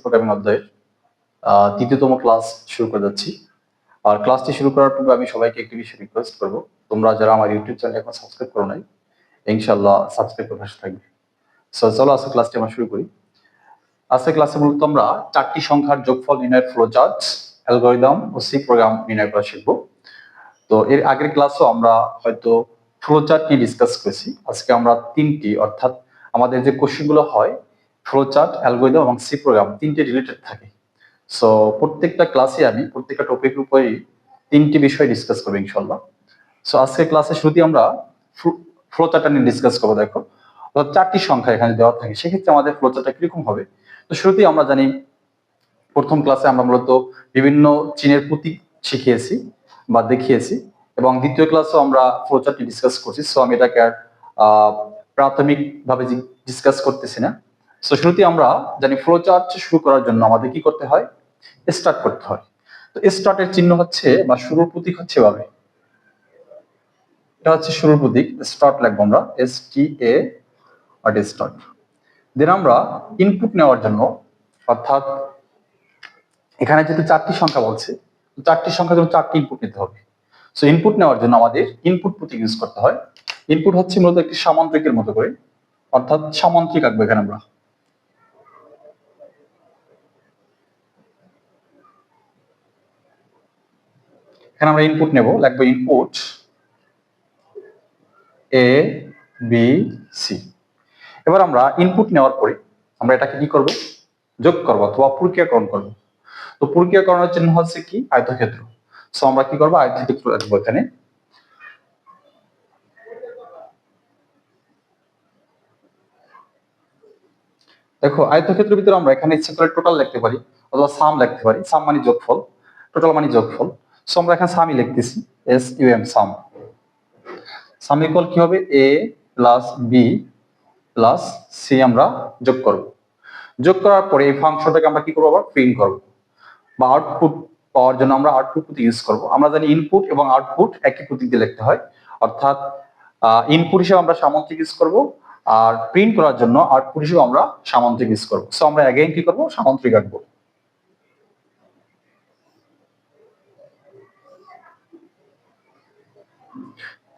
Programming অধ্যায়ের তৃতীয়তম class শুরু করে যাচ্ছি। আর ক্লাসটি শুরু করার পূর্বে আমি সবাইকে একটি বিষয় রিকোয়েস্ট করব। তোমরা যারা আমার ইউটিউব চ্যানেল এখন সাবস্ক্রাইব করো নাই ইনশাল্লাহ সাবস্ক্রাইব করে থাকবে। সো চলো আজকে ক্লাসটি আমরা শুরু করি। আজকে ক্লাসে মূলত আমরা চারটি সংখ্যার যোগফল নির্ণয়ের ফ্লো চার্ট অ্যালগোরিদম ও সি প্রোগ্রাম নির্ণয় করা শিখব। তো এর আগের ক্লাসও আমরা হয়তো ফ্লো চার্ট নিয়ে ডিসকাস করেছি। আজকে আমরা তিনটি, অর্থাৎ আমাদের যে কোশ্চেনগুলো হয় ফ্লো চার্ট অ্যালগোরিদম এবং সি প্রোগ্রাম তিনটে রিলেটেড থাকে। সো প্রত্যেকটা ক্লাসে আমি, প্রত্যেকটা টপিকের উপরেই তিনটি বিষয় ডিসকাস করব ইনশাল্লাহ সো আজকে ক্লাসে শুধু আমরা ফ্লো চার্টটা নিয়ে ডিসকাস করব, দেখো। অর্থাৎ চারটি সংখ্যা এখানে দেওয়া থাকে, সেক্ষেত্রে আমাদের ফ্লো চার্টটা কীরকম হবে? তো শুরুতেই আমরা জানি, প্রথম ক্লাসে আমরা মূলত বিভিন্ন চীনের প্রতীক শিখিয়েছি বা দেখিয়েছি এবং দ্বিতীয় ক্লাসেও আমরা ফ্লো চার্টটি ডিসকাস করছি। সো আমি এটাকে আর প্রাথমিকভাবে ডিসকাস করতেছি না। সো শুরুতেই আমরা জানি ফ্লো চার্ট শুরু করার জন্য আমাদের কি করতে হয়? স্টার্ট করতে হয়। তো স্টার্টের চিহ্ন হচ্ছে বা শুরুর প্রতীক হচ্ছে এভাবে। এটা হচ্ছে শুরুর প্রতীক। স্টার্ট লিখব আমরা। এস টি এ আর স্টার্ট দেন আমরা ইনপুট নেওয়ার জন্য, অর্থাৎ এখানে যেহেতু চারটি সংখ্যা বলছে চারটি সংখ্যার জন্য চারটি ইনপুট নিতে হবে। সো ইনপুট নেওয়ার জন্য আমাদের ইনপুট প্রতীক ইউজ করতে হয়। ইনপুট হচ্ছে মূলত একটি সামান্তরিকের মতো করে। অর্থাৎ সামান্তরিক আঁকবো এখানে আমরা। এখানে আমরা ইনপুট নেব লিখব ইনপুট এ বি সি এবার আমরা ইনপুট নেওয়ার পরে আমরা এটাকে কি করব? যোগ করব অথবা প্রক্রিয়াকরণ করব। তো প্রক্রিয়াকরণের চিহ্ন হচ্ছে কি? আয়তক্ষেত্র। সো আমরা কি করব? আয়তক্ষেত্র রাখব এখানে। দেখো, আয়তক্ষেত্রের ভিতরে আমরা এখানে ইচ্ছে করে টোটাল লিখতে পারি, অথবা সাম লিখতে পারি। সাম মানে যোগফল টোটাল মানে যোগফল। সো আমরা এখানে সামই লিখতেছি S U M sum sum equal কি হবে? A plus B plus C আমরা যোগ করব। যোগ করার পরে এই ফাংশনটাকে আমরা কি করব আবার? প্রিন্ট করব। বা আউটপুট পাওয়ার জন্য আমরা আউটপুট প্রতীক ইউজ করব। আমরা জানি ইনপুট এবং আউটপুট একই প্রতীক লিখতে হয়। অর্থাৎ ইনপুট হিসেবে আমরা সামান্তরিক ইউজ করব আর প্রিন্ট করার জন্য আউটপুট হিসেবে আমরা সামান্তরিক ইউজ করব। সো আমরা অ্যাগেইন কি করব? সামান্তরিক আঁকবো।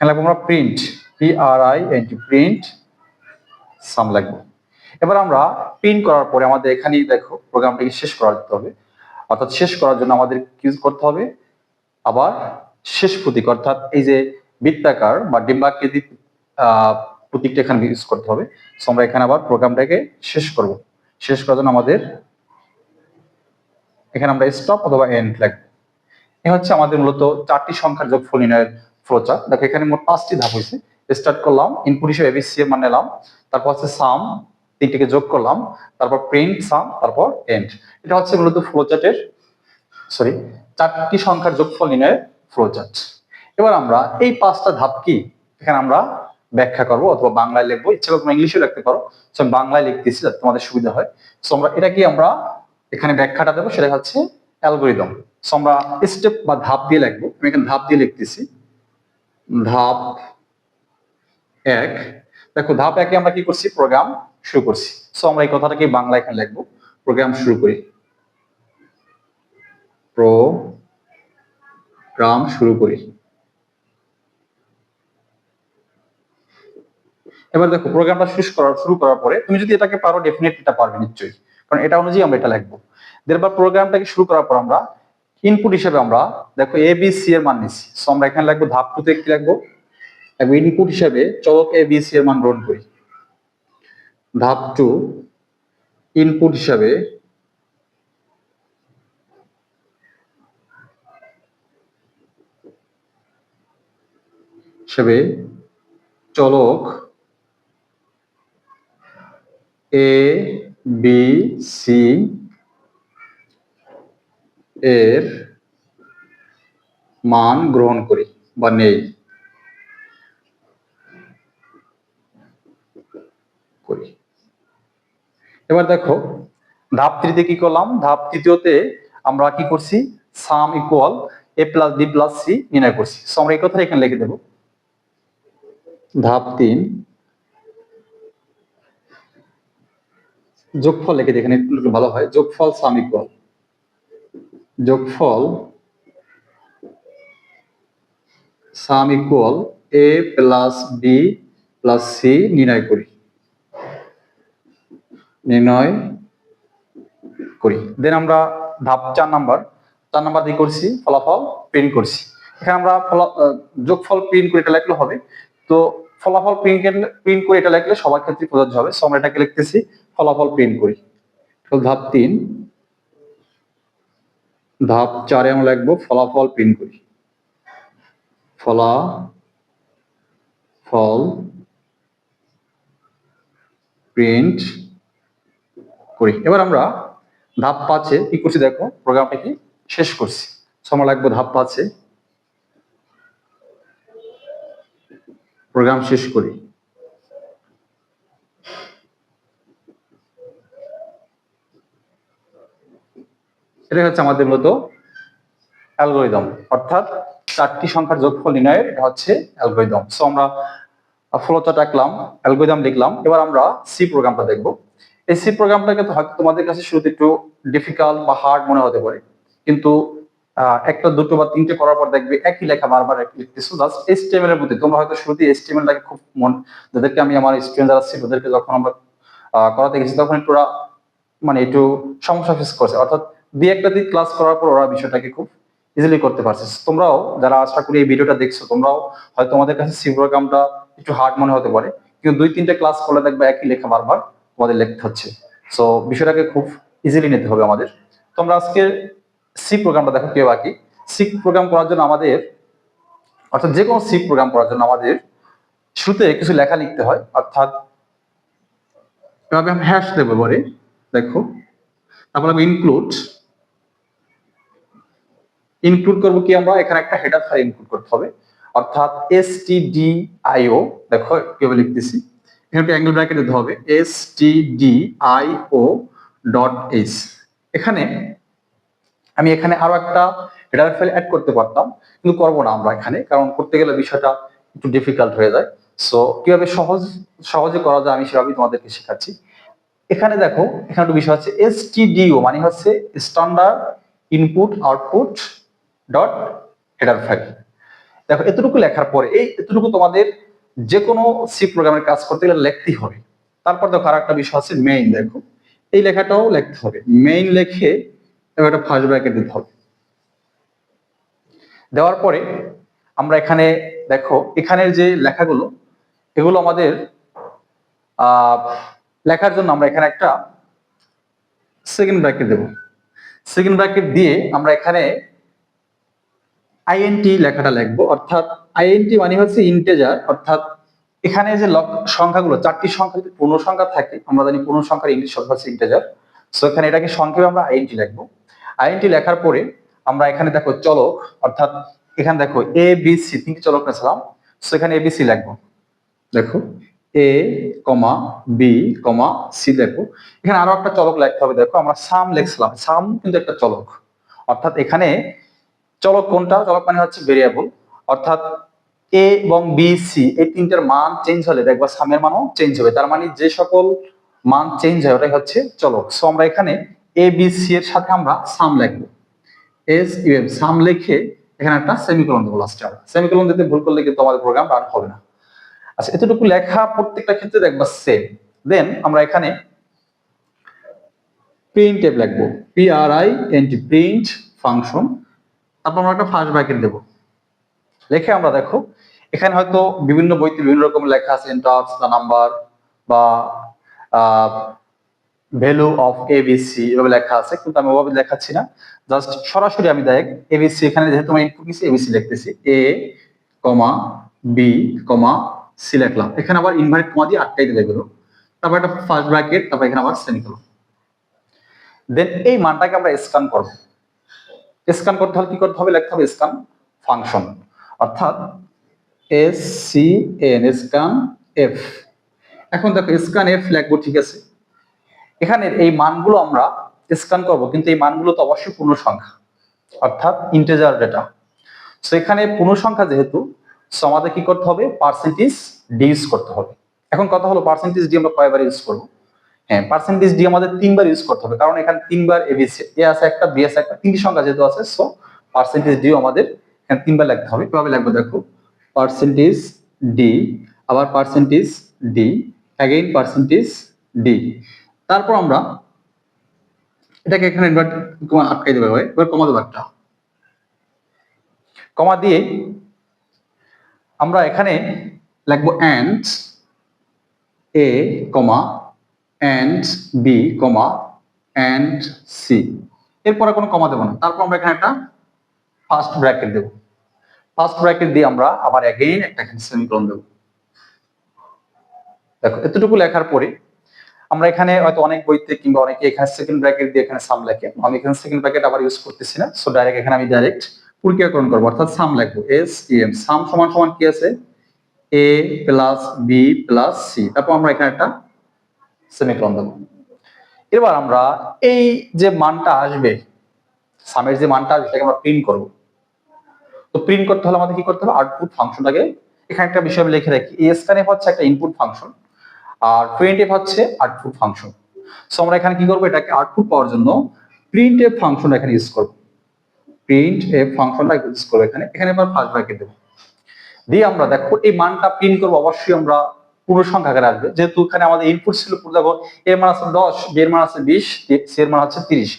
এখানে লিখব আমরা print P R I N T print sum লাগবো এবার আমরা প্রিন্ট করার পরে আমাদের এখানেই দেখো প্রোগ্রামটাকে শেষ করা যেতে হবে। অর্থাৎ শেষ করার জন্য আমাদের কি করতে হবে? আবার শেষ প্রতীক, অর্থাৎ এই যে বৃত্তাকার বা ডিম্বাকৃতি প্রতীকটা এখানে ইউজ করতে হবে। সো আমরা এখানে আবার প্রোগ্রামটাকে শেষ করব। শেষ করার জন্য আমাদের এখানে আমরা স্টপ অথবা এন্ড লাগবে এ হচ্ছে আমাদের মূলত চারটি সংখ্যার যোগফল নির্ণয়ের ফ্লোচার্ট দেখো, এখানে মোট পাঁচটি ধাপ হয়েছে। স্টার্ট করলাম ইনপুট হিসেবে এবিসি এর মান নিলাম তারপর হচ্ছে সাম তিনটিকে যোগ করলাম, তারপর প্রিন্ট সাম তারপর এন্ড এটা হচ্ছে মূলত ফ্লোচার্টের সরি চারটি সংখ্যার যোগফল নির্ণয়ের ফ্লোচার্ট এবার আমরা এই পাঁচটা ধাপ কি? এখানে আমরা ব্যাখ্যা করব অথবা বাংলায় লিখব। ইচ্ছা করে তোমরা ইংলিশে লিখতে পারো। সো আমি বাংলায় লিখতেছি, যাতে তোমাদের সুবিধা হয়। সো আমরা এটা কি আমরা এখানে ব্যাখ্যাটা দেবো? সেটা হচ্ছে অ্যালগোরিদম। সো আমরা স্টেপ বা ধাপ দিয়ে লিখব। আমি এখানে ধাপ দিয়ে লিখতেছি। ধাপ এক। দেখো, ধাপ একে আমরা কি করছি? প্রোগ্রাম শুরু করছি। সো আমরা এই কথাটাকে বাংলা এখানে লিখব? প্রোগ্রাম শুরু করি। প্রোগ্রাম শুরু করি। এবার দেখো, প্রোগ্রামটা শেষ করার, শুরু করার পরে তুমি যদি এটাকে পারো ডেফিনেটলি এটা পারবে নিশ্চয়ই। কারণ এটা অনুযায়ী আমরা এটা লিখব। এবার প্রোগ্রামটাকে শুরু করার পর আমরা ইনপুট হিসেবে আমরা দেখো এ বি সি এর মান নিচ্ছি। সো আমরা এখানে লিখব ধাপ টুতে কি লিখব। ইনপুট হিসেবে চলক এ বি সি এর মান গ্রহণ করি। ধাপ টু ইনপুট হিসাবে হিসেবে চলক এ বি সি এর মান গ্রহণ করি বা নেই। করি। এবার দেখো ধাপ তৃতীয়তে কি করলাম? ধাপ তৃতীয়তে আমরা কি করছি? Sum equal A plus B plus C নির্ণয় করছি। সো আমরা এই কথা এখানে লিখে দেব। ধাপ তিন যোগফল লিখে দিই, এখানে ভালো হয়। যোগফল সাম ইকুয়াল যোগফল sum equal A plus B plus C নির্ণয় করি। নির্ণয় করি। দেন আমরা ধাপ চার নাম্বার চার নাম্বার দিয়ে করছি, ফলাফল প্রিন্ট করছি। এখানে আমরা ফলা- যোগফল প্রিন্ট করে এটা লিখলে হবে। তো ফলাফল প্রিন্ট প্রিন্ট করে এটা লিখলে সবার ক্ষেত্রে প্রযোজ্য হবে। সো আমরা এটাকে লিখতেছি, ফলাফল প্রিন্ট করি। ধাপ তিন ধাপ চারে আমরা লিখব ফলাফল প্রিন্ট করি। ফলা, ফল প্রিন্ট করি। এবার আমরা ধাপ পাঁচে কি করছি দেখো প্রোগ্রামটা কি শেষ করছি। সময় লাগবে ধাপ পাঁচে, প্রোগ্রাম শেষ করি। এটা হচ্ছে আমাদের মূলত অ্যালগোরিদম অর্থাৎ চারটি সংখ্যার যোগফল নির্ণয়ের, এটা হচ্ছে অ্যালগোরিদম সো আমরা ফ্লোচার্ট আঁকলাম অ্যালগোরিদম লিখলাম, এবার আমরা সি প্রোগ্রামটা দেখব। এই সি প্রোগ্রামটাকে হয়তো তোমাদের কাছে শুরুতে একটু ডিফিকাল্ট বা হার্ড মনে হতে পারে, কিন্তু একটা, দুটো বা তিনটে করার পর দেখবে একই লেখা বারবার লিখতেছো। জাস্ট এইচটিএমএল এর প্রতি, তোমরা হয়তো শুরুতে এইচটিএমএল টাকে খুব মন, যাদেরকে আমি আমার স্টুডেন্ট যারা ছিল, ওদেরকে যখন আমরা করাতে গেছি, তখন একটু মানে একটু সমস্যা ফেস করছে। অর্থাৎ দুই একটা দিন ক্লাস করার পর ওরা বিষয়টাকে খুব ইজিলি করতে পারছে। তোমরাও যারা আশা করি এই ভিডিওটা দেখছ, তোমরাও হয়তো তোমাদের কাছে সি প্রোগ্রামটা একটু হার্ড মনে হতে পারে, কিন্তু দুই তিনটে ক্লাস করলে দেখবে একই লেখা বারবার তোমাদের লিখতে হচ্ছে। সো বিষয়টাকে খুব ইজিলি নিতে হবে আমাদের। তোমরা আজকে সি প্রোগ্রামটা দেখো কে বাকি। সি প্রোগ্রাম করার জন্য আমাদের, অর্থাৎ যে কোনো সি প্রোগ্রাম করার জন্য আমাদের শুরুতে কিছু লেখা লিখতে হয়, অর্থাৎ এভাবে আমি হ্যাশ দেবো এবারে, দেখো। তারপর আমি ইনক্লুড ইনক্লুড করব কি আমরা? এখানে একটা হেডার ফাইল ইনক্লুড করতে হবে। অর্থাৎ এস টি ডি আইও দেখো কীভাবে লিখতেছি। এখানে অ্যাঙ্গেল ব্র্যাকেট দিতে হবে। S T D I O dot S এখানে আমি এখানে আরও একটা হেডার ফাইল অ্যাড করতে পারতাম, কিন্তু করব না আমরা এখানে, কারণ করতে গেলে বিষয়টা একটু ডিফিকাল্ট হয়ে যায়। সো কীভাবে সহজ, সহজে করা যায় আমি সেভাবেই তোমাদেরকে শেখাচ্ছি। এখানে দেখো, এখানে একটা বিষয় হচ্ছে এসটিডিও মানে হচ্ছে standard input output dot header file দেখো, এতটুকু লেখার পরে, এই এতটুকু তোমাদের যে কোনো সি প্রোগ্রামের কাজ করতে গেলে লিখতেই হবে। তারপর দেখো আর একটা বিষয় আছে মেইন দেখো। এই লেখাটাও লিখতে হবে। মেইন লেখে একটা ফার্স্ট ব্র্যাকেট দিতে হবে। দেওয়ার পরে আমরা এখানে, দেখো, এখানের যে লেখাগুলো, এগুলো আমাদের লেখার জন্য আমরা এখানে একটা সেকেন্ড ব্র্যাকেট দেব। সেকেন্ড ব্র্যাকেট দিয়ে আমরা এখানে আইএনটি লেখাটা লিখব, অর্থাৎ আইএনটি মানে হচ্ছে ইন্টেজার অর্থাৎ এখানে যে সংখ্যাগুলো, চারটি সংখ্যা যদি পূর্ণ সংখ্যা থাকে, আমরা জানি পূর্ণ সংখ্যার ইংলিশ শব্দ হচ্ছে ইন্টেজার সো এখানে এটাকে সংক্ষেপে আমরা আইএনটি লিখব। আইএনটি লেখার পরে আমরা এখানে দেখো চলক, অর্থাৎ এখানে দেখো এ বি সি তিনটি চলক নিয়েছিলাম সো এখানে এ বি সি লিখব। দেখো এ কমা বি কমা সি দেখো এখানে আরও একটা চলক লিখতে হবে, দেখো আমরা সাম লিখছিলাম সাম কিন্তু একটা চলক, অর্থাৎ এখানে চলক কোনটা? চলক মানে হচ্ছে ভেরিয়েবল অর্থাৎ এ এবং বি সি এই তিনটার মান চেঞ্জ হলে দেখবা সামের মানও চেঞ্জ হবে। তার মানে যে সকল মান চেঞ্জ হয়, ওটাই হচ্ছে চলক। সো আমরা এখানে এ বি সি এর সাথে আমরা সাম লিখব। এস ইউএম সাম লিখে এখানে একটা সেমিকোলন দেবো লাস্টে আমরা সেমিকোলন দিতে ভুল করলে কিন্তু আমাদের প্রোগ্রাম রান হবে না। আচ্ছা এতটুকু লেখা প্রত্যেকটা ক্ষেত্রে দেখবা সেম দেন আমরা এখানে প্রিন্ট লিখব। P R I N T print function তারপর আমরা একটা ফার্স্ট ব্র্যাকেট দেবো। লিখে আমরা দেখো, এখানে হয়তো বিভিন্ন বইতে বিভিন্ন রকম লেখা আছে এন্টার্স দ্য নাম্বার বা ভ্যালু অফ এবিসি এভাবে লেখা আছে, কিন্তু আমি ওভাবে দেখাচ্ছি না। জাস্ট সরাসরি আমি দেখ এ এবিসি এখানে যেহেতু আমি ইনপুট নিচ্ছি এবিসি লিখতেছি এ কমা বি কমা সি লিখলাম। এখানে আবার ইনভার্ট কমা দিয়ে আটকাই দিলে এগুলো তারপর একটা ফার্স্ট ব্র্যাকেট তারপর এখানে আবার সেমিকোলন দেন এই মানটাকে আমরা স্ক্যান করব। স্ক্যান করতে হলে কি করতে হবে? লিখতে হবে স্ক্যান ফাংশন। অর্থাৎ S C N scan F এখন দেখো, স্ক্যান এফ লিখব, ঠিক আছে? এখানে এই মানগুলো আমরা স্ক্যান করব, কিন্তু এই মানগুলো তো অবশ্যই পূর্ণ সংখ্যা অর্থাৎ ইন্টেজার ডেটা সো এখানে পূর্ণ সংখ্যা যেহেতু সো আমাদের কি করতে হবে? পার্সেন্টেজ ডি ইউজ করতে হবে। এখন কথা হলো পার্সেন্টেজ ডি আমরা কয়বার ইউজ করব? হ্যাঁ পার্সেন্টেজ ডি আমাদের তিনবার ইউজ করতে হবে। কারণ এখানে তিনবার এবিসি এ আছে একটা বি আছে একটা, তিনটি সংখ্যা যেহেতু আছে সো পার্সেন্টেজ ডিও আমাদের এখানে তিনবার লিখতে হবে। কীভাবে লিখব দেখো? পার্সেন্টেজ ডি আবার percentage D again percentage D তারপর আমরা এটাকে এখানে ইনভার্ট আটকাই দেবে হয় এবার কমা দেবো একটা। কমা দিয়ে আমরা এখানে লিখব and A comma and B comma and C এরপরে কোনো কমা দেবো না। তারপর আমরা এখানে একটা ফার্স্ট ব্র্যাকেট দেবো। ফার্স্ট ব্র্যাকেট দিয়ে আমরা আবার অ্যাগেইন একটা সেমিকোলন দেবো। দেখো, এতটুকু লেখার পরে আমরা এখানে হয়তো অনেক বইতে কিংবা অনেকে এখানে সেকেন্ড ব্র্যাকেট দিয়ে এখানে সাম লেখে। আমি এখানে সেকেন্ড ব্র্যাকেট আবার ইউজ করতেছি না। সো ডাইরেক্ট এখানে আমি ডাইরেক্ট প্রক্রিয়াকরণ করব। অর্থাৎ সাম লিখব। এস এম সাম সমান সমান কি আছে? A plus B plus C তারপর আমরা এখানে একটা সেমিকোলন দেবো এবার আমরা এই যে মানটা আসবে সামের যে মানটা আসবে, সেটাকে আমরা প্রিন্ট করব। তো প্রিন্ট করতে হলে আমাদের কি করতে হবে? আউটপুট ফাংশনটাকে এখানে একটা বিষয় আমি লিখে রাখি। এই স্ক্যানএফ হচ্ছে একটা ইনপুট ফাংশন আর প্রিন্ট এফ হচ্ছে আউটপুট ফাংশন সো আমরা এখানে কি করব? এটাকে আউটপুট পাওয়ার জন্য প্রিন্ট এফ ফাংশন এখানে ইউজ করব। প্রিন্ট এফ ফাংশনটা ইউজ করব এখানে। এখানে এবার ফার্স্ট ব্র্যাকেট দেবো। দিয়ে আমরা দেখো, এই মানটা প্রিন্ট করব। অবশ্যই আমরা পূর্ণ সংখ্যা আসবে। যেহেতু এখানে আমাদের ইনপুট ছিল দেখো এর মান আছে দশ বি এর মান আছে বিশ সি মান আছে তিরিশ।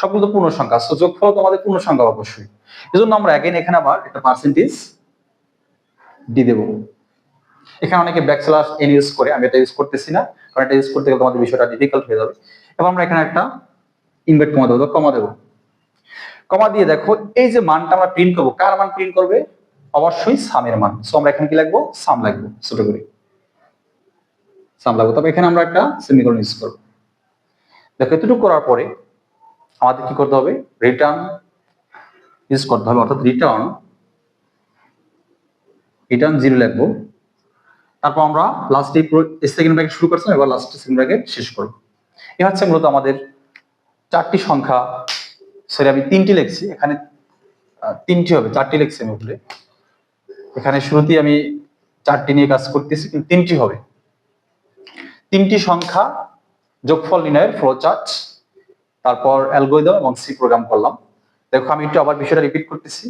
সবগুলো তো পূর্ণ সংখ্যা সো যোগফল তো আমাদের পূর্ণ সংখ্যা অবশ্যই। এই জন্য আমরা এগেন এখানে আবার একটা পার্সেন্টেজ দি দেবো। এখানে অনেকে ব্যাকস্ল্যাশ এন ইউজ করে, আমি এটা ইউজ করতেছি না, কারণ এটা ইউজ করতে গেলে তোমাদের বিষয়টা ডিফিকাল্ট হয়ে যাবে। এবং আমরা এখানে একটা ইনভার্ট কমা দেবো কমা দেবো। কমা দিয়ে দেখো, এই যে মানটা আমরা প্রিন্ট করব, কার মান প্রিন্ট করবে? অবশ্যই সামের মান। সো আমরা এখানে কি লিখব? সাম লিখব, ছোট করে। সাম লাগবো। তবে এখানে আমরা একটা সেমিকোলন ইউজ করব। দেখো, এতটুকু করার পরে আমাদের কি করতে হবে? রিটার্ন ইউজ করতে হবে। অর্থাৎ রিটার্ন রিটার্ন জিরো লিখব তারপর আমরা লাস্ট এই সেকেন্ড ব্র্যাকেট শুরু করছিলাম এবার লাস্ট সেকেন্ড ব্র্যাকেট শেষ করব। এ হচ্ছে মূলত আমাদের চারটি সংখ্যা। সরি আমি তিনটি লিখছি। এখানে তিনটি হবে, চারটি লিখছি আমি এখানে শুরুতেই আমি চারটি নিয়ে কাজ করতেছি, কিন্তু তিনটি হবে। তিনটি সংখ্যা যোগফল নির্ণয়ের ফ্লো চার্ট তারপর অ্যালগোরিদম এবং সি প্রোগ্রাম করলাম। দেখো, আমি একটু আবার বিষয়টা রিপিট করতেছি।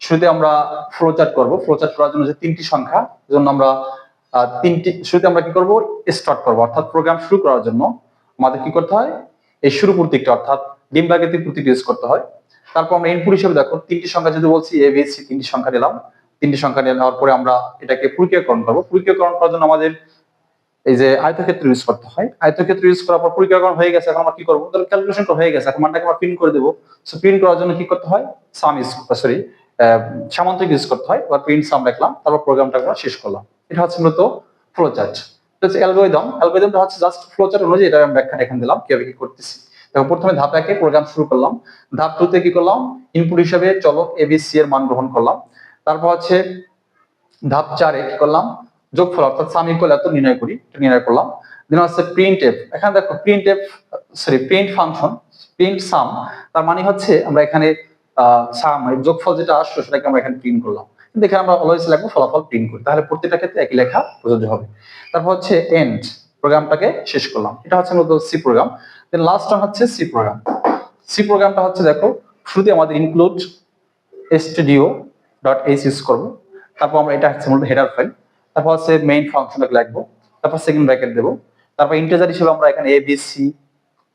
শুরুতে আমরা ফ্লো চার্ট করব। ফ্লো চার্ট করার জন্য যে তিনটি সংখ্যা জন্য আমরা তিনটি, শুরুতে আমরা কি করব? স্টার্ট করব। অর্থাৎ প্রোগ্রাম শুরু করার জন্য আমাদের কি করতে হয়? এই শুরু প্রতীকটা, অর্থাৎ ডিম প্রাকৃতিক প্রতীক ইউজ করতে হয়। তারপর আমরা ইনপুট হিসেবে দেখো, তিনটি সংখ্যা যদি বলছি এ বি সি তিনটি সংখ্যা নিলাম। তিনটি সংখ্যা নিয়ে নেওয়ার পরে আমরা এটাকে প্রক্রিয়াকরণ করব। প্রক্রিয়াকরণ করার জন্য আমাদের এই যে আয়তক্ষেত্র ইউজ করতে হয়। আয়তক্ষেত্র ইউজ করার পর পরিকল্পনা হয়ে গেছে, এখন আমরা কি করব? তাহলে ক্যালকুলেশনটা হয়ে গেছে, এখন মানটাকে আমরা প্রিন্ট করে দেবো। সো প্রিন্ট করার জন্য কি করতে হয়? সাম ইউজ সরি সামান্তরিক ইউজ করতে হয় এবার প্রিন্ট সাম রাখলাম, তারপর প্রোগ্রামটা আমরা শেষ করলাম। এটা হচ্ছে মূলত ফ্লো চার্ট হচ্ছে অ্যালগোরিদম অ্যালগোরিদমটা হচ্ছে জাস্ট ফ্লো চার্ট অনুযায়ী এটা আমি ব্যাখ্যাটা এখানে দিলাম, কীভাবে কি করতেছি। দেখো, প্রথমে ধাপ একে প্রোগ্রাম শুরু করলাম। ধাপ টুতে কি করলাম? ইনপুট হিসেবে চলক এবিসি এর মান গ্রহণ করলাম। তারপর হচ্ছে ধাপ চারে কি করলাম? যোগফল অর্থাৎ সাম ইকুয়াল এত নির্ণয় করি এটা নির্ণয় করলাম। দেন হচ্ছে প্রিন্ট এফ এখানে দেখো print f sorry print function print sum তার মানে হচ্ছে আমরা এখানে সাম যোগফল যেটা আসলো সেটাকে আমরা এখানে প্রিন্ট করলাম। কিন্তু এখানে আমরা অলওয়েজ লিখব ফলাফল প্রিন্ট করি। তাহলে প্রত্যেকটা ক্ষেত্রে একই লেখা প্রযোজ্য হবে। তারপর হচ্ছে এন্ড প্রোগ্রামটাকে শেষ করলাম। এটা হচ্ছে মূলত C program then last one হচ্ছে সি প্রোগ্রাম সি প্রোগ্রামটা হচ্ছে দেখো, শুরুতে আমাদের include studio dot h use করব। তারপর আমরা এটা হচ্ছে মূলত হেডার ফাইল তারপর হচ্ছে মেইন ফাংশনটাকে লিখব, তারপর সেকেন্ড ব্র্যাকেট দেবো, তারপর ইন্টিজার হিসেবে আমরা এখানে এ বি সি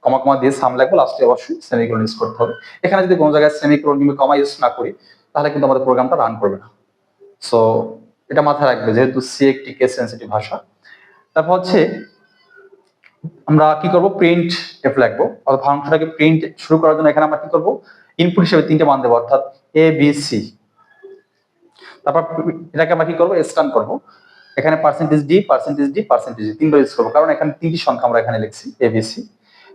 কমা কমা দিয়ে সাম লাগবো লাস্টে অবশ্যই সেমিকোলন ইউজ করতে হবে। এখানে যদি কোনো জায়গায় সেমিকোলন কিংবা কমা ইউজ না করি, তাহলে কিন্তু আমাদের প্রোগ্রামটা রান করবে না। সো এটা মাথায় রাখবে, যেহেতু সি একটি কেস সেন্সিটিভ ভাষা। তারপর হচ্ছে, আমরা কি করব? প্রিন্ট এফ লিখব। অর্থাৎ ফাংশনটাকে প্রিন্ট শুরু করার জন্য এখানে আমরা কি করব? ইনপুট হিসেবে তিনটে মান দেবো, অর্থাৎ এ বি সি তারপর এটাকে আমরা কি করব? স্টান করব। এখানে percentage d percentage d percentage d তিনবার ইউজ করব। কারণ এখানে তিনটি সংখ্যা আমরা এখানে লিখছি এ বি সি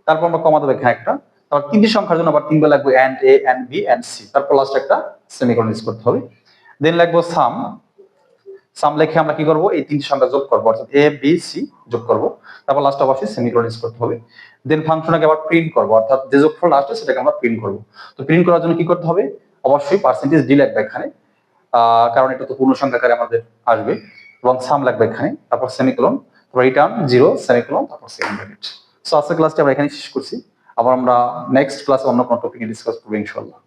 তারপর আমরা কমা এখানে একটা। তারপর তিনটি সংখ্যার জন্য আবার তিনবার লাগবে and a and b and c তারপর লাস্ট একটা সেমিকোলন ইউজ করতে হবে। দেন লাগবো সাম সাম লেখে আমরা কি করব? এই তিনটি সংখ্যা যোগ করব, অর্থাৎ এ বি সি যোগ করব। তারপর লাস্ট অবশ্যই সেমিকোলন ইউজ করতে হবে। দেন ফাংশনটাকে আবার প্রিন্ট করব, অর্থাৎ যে যোগফল আসবে সেটাকে আমরা প্রিন্ট করব। তো প্রিন্ট করার জন্য কি করতে হবে? অবশ্যই পার্সেন্টেজ ডি লাগবে এখানে। কারণ এটা তো পূর্ণ সংখ্যাকারে আমাদের আসবে। এবং সাম লাগবে এখানে, তারপর সেমিকোলন তারপর রিটার্ন জিরো সেমিকোলন তারপর সেকেন্ড ব্র্যাকেট সো আজকের ক্লাসটি আমরা এখানে শেষ করছি। আবার আমরা নেক্সট ক্লাসে অন্য কোনো টপিকে ডিসকাস করব ইনশাল্লাহ